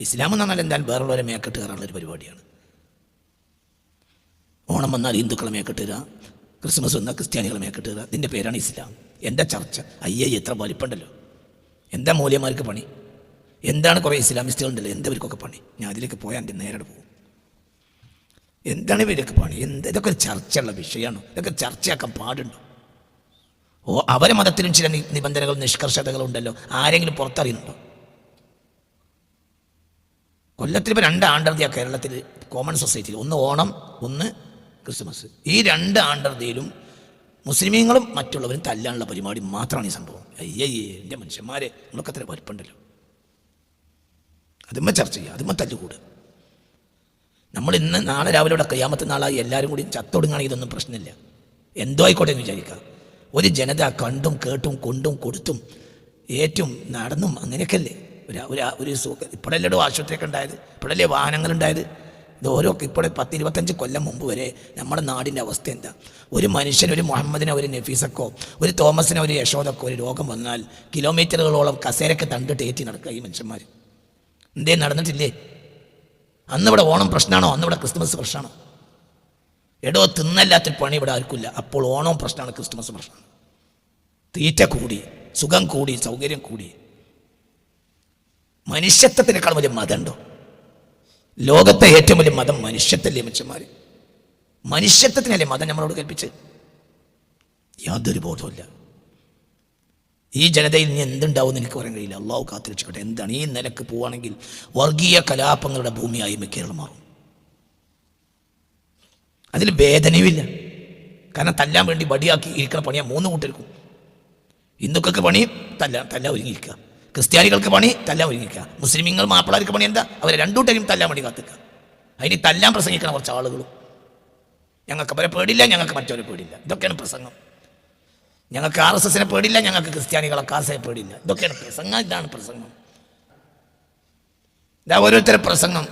ഇസ്ലാം എന്ന് പറഞ്ഞാൽ എന്തായാലും വേറുള്ളവരെ മേക്കെട്ട് കയറാനുള്ളൊരു പരിപാടിയാണ്. ഓണം വന്നാൽ ഹിന്ദുക്കളെ മേക്കെട്ട് കയറുക ക്രിസ്മസ് വന്നാൽ ക്രിസ്ത്യാനികളെ മേക്കെട്ട് കയറുക. ഇതിന്റെ പേരാണ് ഇസ്ലാം. എന്റെ ചർച്ച അയ്യേ എത്ര വലിപ്പുണ്ടല്ലോ എന്താ മൂല്യമാർക്ക് പണി. എന്താണ് കുറേ ഇസ്ലാമിസ്റ്റുകളുണ്ടല്ലോ എന്തവർക്കൊക്കെ പണി? ഞാൻ അതിലേക്ക് പോയാൽ എന്റെ നേരെ പോകും. എന്താണ് ഇവരൊക്കെ പണി? എന്ത് ഇതൊക്കെ ചർച്ചയുള്ള വിഷയമാണ്. ഇതൊക്കെ ചർച്ചയാക്കാൻ പാടുണ്ടോ? ഓ അവരെ മതത്തിലും ചില നിബന്ധനകളും നിഷ്കർഷതകളും ഉണ്ടല്ലോ ആരെങ്കിലും പുറത്തറിയുന്നുണ്ടോ? കൊല്ലത്തിൽ ഇപ്പോൾ രണ്ട് ആണ്ടർതിയാണ് കേരളത്തിൽ കോമൺ സൊസൈറ്റിയിൽ ഒന്ന് ഓണം ഒന്ന് ക്രിസ്മസ്. ഈ രണ്ട് ആണ്ടർതിയിലും മുസ്ലിമീങ്ങളും മറ്റുള്ളവരും തല്ലാനുള്ള പരിപാടി മാത്രമാണ് ഈ സംഭവം. അയ്യേ എന്റെ മനുഷ്യന്മാരെ നിങ്ങളൊക്കെ അത്ര വലിപ്പുണ്ടല്ലോ അതുമ്മ ചർച്ച ചെയ്യുക അതുമ്മ തല്ലുകൂട്. നമ്മൾ ഇന്ന് നാളെ രാവിലെ ഇവിടെ കയ്യാമത്തെ നാളായി എല്ലാവരും കൂടി ചത്തൊടുങ്ങാണെങ്കിൽ ഇതൊന്നും പ്രശ്നമില്ല. എന്തോ ആയിക്കോട്ടെ എന്ന് വിചാരിക്കുക. ഒരു ജനത കണ്ടും കേട്ടും കൊണ്ടും കൊടുത്തും ഏറ്റും നടന്നും അങ്ങനെയൊക്കെയല്ലേ ഒരു ഒരു ഒരു ഇപ്പോഴല്ലേ ആശുപത്രിയൊക്കെ ഉണ്ടായത്? ഇപ്പോഴല്ലേ വാഹനങ്ങളുണ്ടായത്? ഇത് ഓരോ ഇപ്പോൾ പത്ത് ഇരുപത്തഞ്ച് കൊല്ലം മുമ്പ് വരെ നമ്മുടെ നാടിന്റെ അവസ്ഥ എന്താ? ഒരു മനുഷ്യൻ ഒരു മുഹമ്മദിനെ ഒരു നഫീസക്കോ ഒരു തോമസിനെ ഒരു യശോദക്കോ ഒരു രോഗം വന്നാൽ കിലോമീറ്ററുകളോളം കസേരക്ക് തണ്ടിട്ട് ഏറ്റി നടക്കുക ഈ മനുഷ്യന്മാർ എന്തേ നടന്നിട്ടില്ലേ? അന്ന് ഇവിടെ ഓണം പ്രശ്നമാണോ അന്ന് ഇവിടെ ക്രിസ്മസ് പ്രശ്നമാണോ എടോ തിന്നല്ലാത്തൊരു പണി ഇവിടെ ആർക്കില്ല അപ്പോൾ ഓണവും പ്രശ്നമാണ് ക്രിസ്മസ് പ്രശ്നമാണ്. തീറ്റ കൂടി സുഖം കൂടി സൗകര്യം കൂടി. മനുഷ്യത്വത്തിനേക്കാൾ വലിയ മതമുണ്ടോ? ലോകത്തെ ഏറ്റവും വലിയ മതം മനുഷ്യത്തല്ലേ മനുഷ്യന്മാർ മനുഷ്യത്വത്തിനല്ലേ മതം നമ്മളോട് കൽപ്പിച്ച്? യാതൊരു ബോധവുമില്ല. ഈ ജനതയിൽ ഇനി എന്തുണ്ടാവും എനിക്ക് പറയാൻ കഴിയില്ല. അള്ളാഹു കാത്തിരക്ഷിക്കട്ടെ. എന്താണ്? ഈ നിലയ്ക്ക് പോവുകയാണെങ്കിൽ വർഗീയ കലാപങ്ങളുടെ ഭൂമിയായി കേരളം മാറും. അതിൽ വേദനയുമില്ല. കാരണം തല്ലാൻ വേണ്ടി വടിയാക്കി ഇരിക്കുന്ന പണിയാ മൂന്ന് കൂട്ടർക്കും. ഹിന്ദുക്കൾക്ക് പണി തല്ല തല്ല ഒരുങ്ങിയിരിക്കുക ക്രിസ്ത്യാനികൾക്ക് പണി തല്ല ഒരുങ്ങിക്കുക. മുസ്ലിമീങ്ങൾ മാപ്പിളാർക്ക് പണി എന്താ? അവരെ രണ്ടൂട്ടരും തല്ലാൻ വേണ്ടി കാത്തിക്കുക. അതിന് തല്ലാൻ പ്രസംഗിക്കണം കുറച്ച് ആളുകളും. ഞങ്ങൾക്ക് അവരെ പേടില്ല ഞങ്ങൾക്ക് മറ്റവരെ പേടില്ല ഇതൊക്കെയാണ് പ്രസംഗം. ഞങ്ങൾക്ക് ആർ എസ് എസിനെ പേടില്ല ഞങ്ങൾക്ക് ക്രിസ്ത്യാനികളെ കാസയെ പേടില്ല ഇതൊക്കെയാണ് പ്രസംഗം. ഇതാണ് പ്രസംഗം. ഇതാ ഓരോരുത്തരുടെ പ്രസംഗം.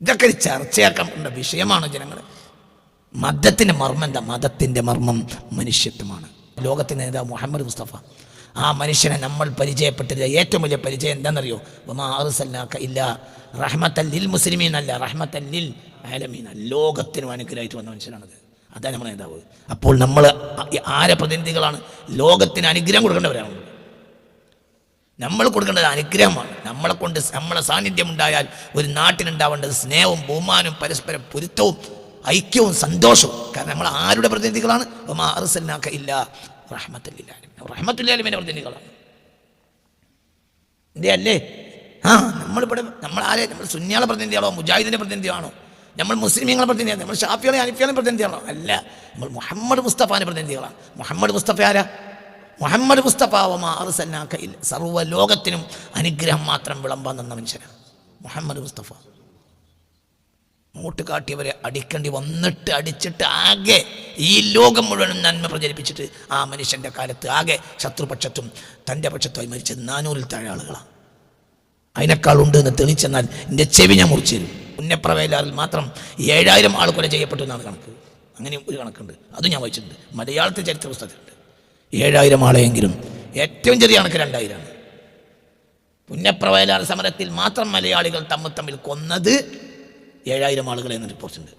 ഇതൊക്കെ ഒരു ചർച്ചയാക്കേണ്ട വിഷയമാണ് ജനങ്ങൾ മതത്തിന്റെ മർമ്മം എന്താ? മതത്തിന്റെ മർമ്മം മനുഷ്യത്വമാണ്. ലോകത്തിന്റെ നേതാവ് മുഹമ്മദ് മുസ്തഫ ആ മനുഷ്യനെ നമ്മൾ പരിചയപ്പെട്ടത് ഏറ്റവും വലിയ പരിചയം എന്താണെന്നറിയോ? ഒമാ അറുസല്ലാക്ക ഇല്ല റഹ്മത്തല്ലിൽ മുസ്ലിമീൻ അല്ല റഹ്മത്തല്ലിൽ ആലമീൻ ലോകത്തിനും അനുഗ്രഹമായിട്ട് വന്ന മനുഷ്യനാണത്. അതാണ് നമ്മുടെ നേതാവ്. അപ്പോൾ നമ്മൾ ആരെ പ്രതിനിധികളാണ്? ലോകത്തിന് അനുഗ്രഹം കൊടുക്കേണ്ടവരാണ് നമ്മൾ. കൊടുക്കേണ്ടത് അനുഗ്രഹമാണ്. നമ്മളെ കൊണ്ട് നമ്മളെ സാന്നിധ്യം ഉണ്ടായാൽ ഒരു നാട്ടിനുണ്ടാവേണ്ടത് സ്നേഹവും ബഹുമാനവും പരസ്പര പൊരുത്തവും ഐക്യവും സന്തോഷവും. കാരണം നമ്മൾ ആരുടെ പ്രതിനിധികളാണ്? ഇല്ല. റഹ്മത്തല്ലാലും റഹ്മത്തുല്ലാലുമിന്റെ പ്രതിനിധികളാണ് അല്ലേ ആ നമ്മളിവിടെ നമ്മൾ ആരെ നമ്മൾ സുന്യാളെ പ്രതിനിധിയാണോ മുജാഹിദിന്റെ പ്രതിനിധിയാണോ? നമ്മൾ മുസ്ലിമീങ്ങളെ പ്രതിനിധിയാണ്? നമ്മൾ ഷാഫികളെ അനിഫികളെ പ്രതിനിധിയാണോ? അല്ല നമ്മൾ മുഹമ്മദ് മുസ്തഫാനെ പ്രതിനിധികളാണ്. മുഹമ്മദ് മുസ്തഫ ആരാ? മുഹമ്മദ് മുസ്തഫാവുമാർ സർവ ലോകത്തിനും അനുഗ്രഹം മാത്രം വിളമ്പാൻ തന്ന മനുഷ്യനാണ് മുഹമ്മദ് മുസ്തഫ. മൂട്ട് കാട്ടിയവരെ അടിക്കേണ്ടി വന്നിട്ട് അടിച്ചിട്ട് ആകെ ഈ ലോകം മുഴുവനും നന്മ പ്രചരിപ്പിച്ചിട്ട് ആ മനുഷ്യന്റെ കാലത്ത് ആകെ ശത്രുപക്ഷത്തും തന്റെ പക്ഷത്തുമായി മരിച്ചത് നാനൂറിൽ താഴെ ആളുകളാണ് അതിനേക്കാൾ ഉണ്ട് എന്ന് തെളിച്ചെന്നാൽ എന്റെ ചെവി ഞാൻ മുറിച്ചു തരും. പുന്നപ്രവേലാറിൽ മാത്രം ഏഴായിരം ആൾ കൊല ചെയ്യപ്പെട്ടു എന്നാണ് കണക്ക്. അങ്ങനെ ഒരു കണക്കുണ്ട്. അത് ഞാൻ വായിച്ചിട്ടുണ്ട്. മലയാളത്തെ ചരിത്ര പുസ്തകത്തിലുണ്ട്. ഏഴായിരം ആളെയെങ്കിലും ഏറ്റവും ചെറിയ കണക്ക് രണ്ടായിരമാണ് പുന്നപ്രവേലാർ സമരത്തിൽ മാത്രം മലയാളികൾ തമ്മിൽ തമ്മിൽ കൊന്നത് ഏഴായിരം ആളുകളെ എന്ന് റിപ്പോർട്ടുണ്ട്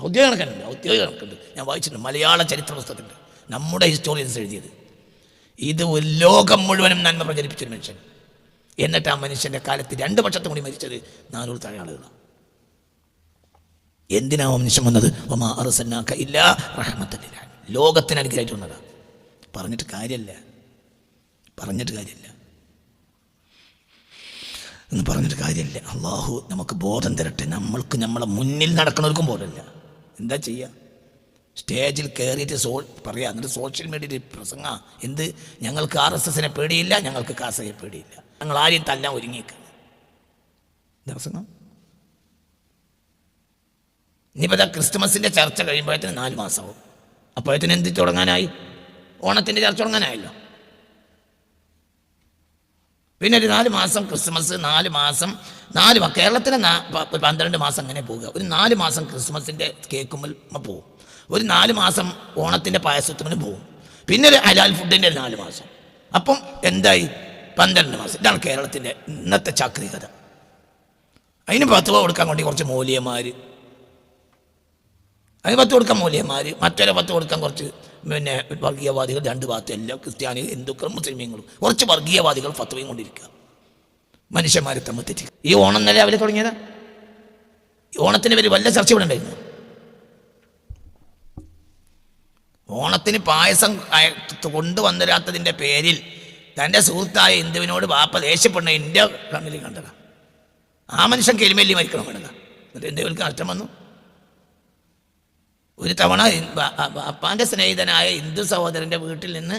ഔദ്യോഗിക കണക്കുണ്ട് ഔദ്യോഗിക കണക്കുണ്ട്. ഞാൻ വായിച്ചിട്ടുണ്ട് മലയാള ചരിത്ര പുസ്തകത്തിന്റെ നമ്മുടെ ഹിസ്റ്റോറിയൻസ് എഴുതിയത്. ഇത് ലോകം മുഴുവനും നന്മ പ്രചരിപ്പിച്ചൊരു മനുഷ്യൻ. എന്നിട്ട് ആ മനുഷ്യന്റെ കാലത്ത് രണ്ട് പക്ഷത്തും കൂടി മരിച്ചത് നാനൂറ് താഴെ ആളുകളാണ്. എന്തിനാ മനുഷ്യൻ വന്നത്? ഒമാ അറുസന്നാക്ക ഇല്ല റഹ്മത്തല്ല ലോകത്തിന് അനുഗ്രഹമായിട്ട് വന്നതാ. പറഞ്ഞിട്ട് കാര്യമല്ല പറഞ്ഞിട്ട് കാര്യമില്ല എന്ന് പറഞ്ഞിട്ട് കാര്യമില്ല. അള്ളാഹു നമുക്ക് ബോധം തരട്ടെ. നമ്മൾക്ക് നമ്മളെ മുന്നിൽ നടക്കുന്നവർക്കും ബോധമില്ല. എന്താ ചെയ്യുക സ്റ്റേജിൽ കയറിയിട്ട് സോ പറയാം എന്നിട്ട് സോഷ്യൽ മീഡിയയിൽ പ്രസംഗ. എന്ത്? ഞങ്ങൾക്ക് ആർ എസ് എസിനെ പേടിയില്ല ഞങ്ങൾക്ക് കാസയെ പേടിയില്ല. ഞങ്ങൾ ആരെയും തല്ലാൻ ഒരുങ്ങിയേക്കാണ് എന്താ പ്രസംഗം? ഇനിയിപ്പോൾ ക്രിസ്തുമസിന്റെ ചർച്ച കഴിയുമ്പോഴത്തേന് നാല് മാസമാവും. അപ്പോഴത്തേന് എന്ത് തുടങ്ങാനായി? ഓണത്തിന്റെ ചർച്ച തുടങ്ങാനായല്ലോ. പിന്നെ ഒരു നാല് മാസം ക്രിസ്മസ് നാല് മാസം നാല് കേരളത്തിലെ പന്ത്രണ്ട് മാസം അങ്ങനെ പോവുക. ഒരു നാല് മാസം ക്രിസ്മസിന്റെ കേക്കുമ്പോൾ പോവും. ഒരു നാല് മാസം ഓണത്തിന്റെ പായസത്തിന് പോവും. പിന്നെ ഒരു ഹലാൽ ഫുഡിന്റെ നാല് മാസം. അപ്പം എന്തായി? പന്ത്രണ്ട് മാസം. ഇതാണ് കേരളത്തിന്റെ ഇന്നത്തെ ചാക്രികത. അതിന് പത്ത് രൂപ കൊടുക്കാൻ വേണ്ടി കുറച്ച് മൂല്യന്മാർ അതിന് പത്ത് കൊടുക്കാൻ മൂല്യന്മാർ മറ്റൊരു പത്ത് കൊടുക്കാൻ കുറച്ച് പിന്നെ വർഗീയവാദികൾ രണ്ട് ഭാഗത്തും എല്ലാം ക്രിസ്ത്യാനി ഹിന്ദുക്കളും മുസ്ലിമീങ്ങളും. കുറച്ച് വർഗീയവാദികൾ ഫത്വയും കൊണ്ടിരിക്കുക. മനുഷ്യന്മാരെ തമ്മിൽ തെറ്റി ഈ ഓണം നില അവർ തുടങ്ങിയത്? ഈ ഓണത്തിന് പേര് വല്ല ചർച്ച ഇവിടെ ഉണ്ടായിരുന്നു? ഓണത്തിന് പായസം കൊണ്ടുവന്നരാത്തതിന്റെ പേരിൽ തന്റെ സുഹൃത്തായ ഹിന്ദുവിനോട് വാപ്പ ദേഷ്യപ്പെടുന്ന എന്റെ കണ്ണിൽ കണ്ടതാണ് ആ മനുഷ്യൻ കെലിമല്ലി മരിക്കണം വേണ്ടത് എന്നിട്ട് എന്തെങ്കിലും നഷ്ടം വന്നു. ഒരു തവണ അപ്പാന്റെ സ്നേഹിതനായ ഹിന്ദു സഹോദരന്റെ വീട്ടിൽ നിന്ന്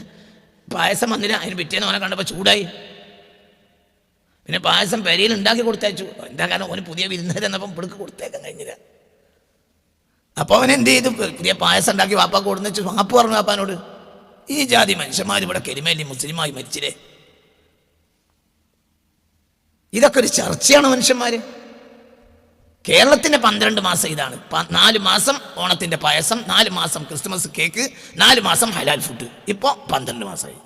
പായസം വന്നില്ല അതിന് പിറ്റേന്ന് അവനെ കണ്ടപ്പോൾ ചൂടായി. പിന്നെ പായസം പെരയിൽ ഉണ്ടാക്കി കൊടുത്തയച്ചു. എന്താ കാരണം? ഓന് പുതിയ വിരുന്നേരം തന്നപ്പം പിടുക്ക് കൊടുത്തേക്കാൻ കഴിഞ്ഞില്ല. അപ്പോൾ അവൻ എന്ത് ചെയ്തു? പുതിയ പായസം ഉണ്ടാക്കി വാപ്പാക്ക് കൊടുന്ന് വെച്ചു വാപ്പ് പറഞ്ഞു വാപ്പാനോട് ഈ ജാതി മനുഷ്യന്മാർ ഇവിടെ കരിമേലി മുസ്ലിമായി മരിച്ചില്ലേ? ഇതൊക്കെ ഒരു ചർച്ചയാണ് മനുഷ്യന്മാര്. കേരളത്തിന്റെ പന്ത്രണ്ട് മാസം ഇതാണ്. നാല് മാസം ഓണത്തിന്റെ പായസം നാല് മാസം ക്രിസ്മസ് കേക്ക് നാല് മാസം ഹലാൽ ഫുഡ്. ഇപ്പോൾ പന്ത്രണ്ട് മാസമായി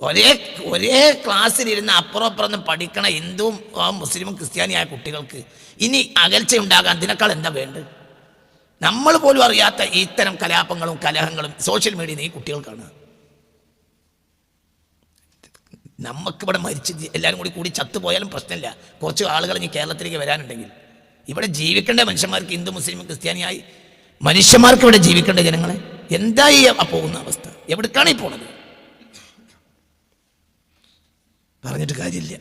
ഒരേ ഒരേ ക്ലാസ്സിലിരുന്ന് അപ്പുറം അപ്പുറം പഠിക്കണ ഹിന്ദുവും മുസ്ലിമും ക്രിസ്ത്യാനിയായ കുട്ടികൾക്ക് ഇനി അകൽച്ച ഉണ്ടാകാൻ ഇതിനേക്കാൾ എന്താ വേണ്ടത്? നമ്മൾ പോലും അറിയാത്ത ഇത്തരം കലാപങ്ങളും കലഹങ്ങളും സോഷ്യൽ മീഡിയയിൽ ഈ കുട്ടികൾക്കാണ്. നമുക്കിവിടെ മരിച്ച് എല്ലാവരും കൂടി കൂടി ചത്തുപോയാലും പ്രശ്നമില്ല. കുറച്ച് ആളുകൾ ഇനി കേരളത്തിലേക്ക് വരാനുണ്ടെങ്കിൽ. ഇവിടെ ജീവിക്കേണ്ട മനുഷ്യന്മാർക്ക് ഹിന്ദു മുസ്ലിം ക്രിസ്ത്യാനിയായി മനുഷ്യന്മാർക്ക് ഇവിടെ ജീവിക്കേണ്ട ജനങ്ങളെ എന്തായി പോകുന്ന അവസ്ഥ? എവിടേക്കാണ് ഈ പോണത്? പറഞ്ഞിട്ട് കാര്യമില്ല.